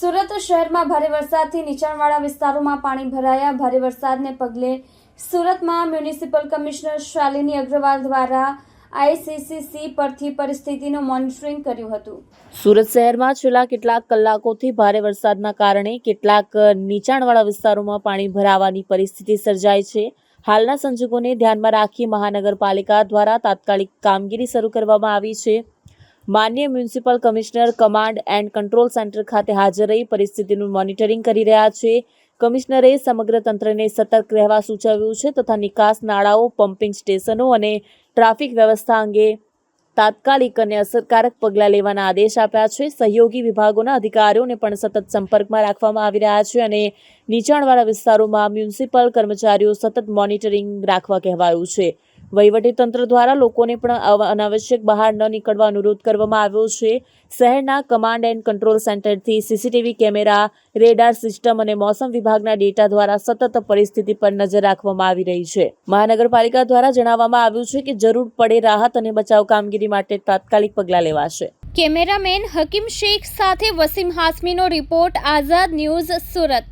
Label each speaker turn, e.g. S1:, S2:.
S1: સુરત શહેરમાં ભારે વરસાદથી નીચાણવાળા વિસ્તારોમાં પાણી ભરાયા. ભારે વરસાદને પગલે સુરતમાં મ્યુનિસિપલ કમિશનર શાલિની અગ્રવાલ દ્વારા આઈસીસીસી પરથી પરિસ્થિતિનું મોનિટરિંગ કર્યું હતું.
S2: સુરત શહેરમાં છેલ્લા કેટલાક કલાકોથી ભારે વરસાદના કારણે કેટલાક નીચાણવાળા વિસ્તારોમાં પાણી ભરાવાની પરિસ્થિતિ સર્જાઈ છે. હાલના સંજોગોને ધ્યાનમાં રાખી મહાનગરપાલિકા દ્વારા તાત્કાલિક કામગીરી શરૂ કરવામાં આવી છે. માન્ય municipal commissioner command and control centre ખાતે હાજર રહી પરિસ્થિતિનું મોનિટરિંગ કરી રહ્યા છે. કમિશનરે સમગ્ર તંત્રને સતર્ક રહેવા સૂચવ્યું છે તથા નિકાસ નાળાઓ, પમ્પિંગ સ્ટેશનો અને ટ્રાફિક વ્યવસ્થા અંગે તાત્કાલિક અને અસરકારક પગલાં લેવાના આદેશ આપ્યા છે. સહયોગી વિભાગોના અધિકારીઓને પણ સતત સંપર્કમાં રાખવામાં આવી રહ્યા છે અને નીચાણવાળા વિસ્તારોમાં મ્યુનિસિપલ કર્મચારીઓ સતત મોનિટરિંગ રાખવા કહેવાયું છે. વહીવટી તંત્ર દ્વારા લોકોને પણ અનાવશ્યક બહાર ન નીકળવા અનુરોધ કરવામાં આવ્યો છે. શહેરના કમાન્ડ એન્ડ કંટ્રોલ સેન્ટરથી સીસીટીવી કેમેરા, રેડાર સિસ્ટમ અને મોસમ વિભાગના ડેટા દ્વારા સતત પરિસ્થિતિ પર નજર રાખવામાં આવી રહી છે. મહાનગરપાલિકા દ્વારા જણાવવામાં આવ્યું છે કે જરૂર પડે રાહત અને બચાવ કામગીરી માટે તાત્કાલિક પગલાં લેવાશે.
S3: કેમેરામેન હકીમ શેખ સાથે વસીમ હાસમીનો રિપોર્ટ, આઝાદ ન્યૂઝ સુરત.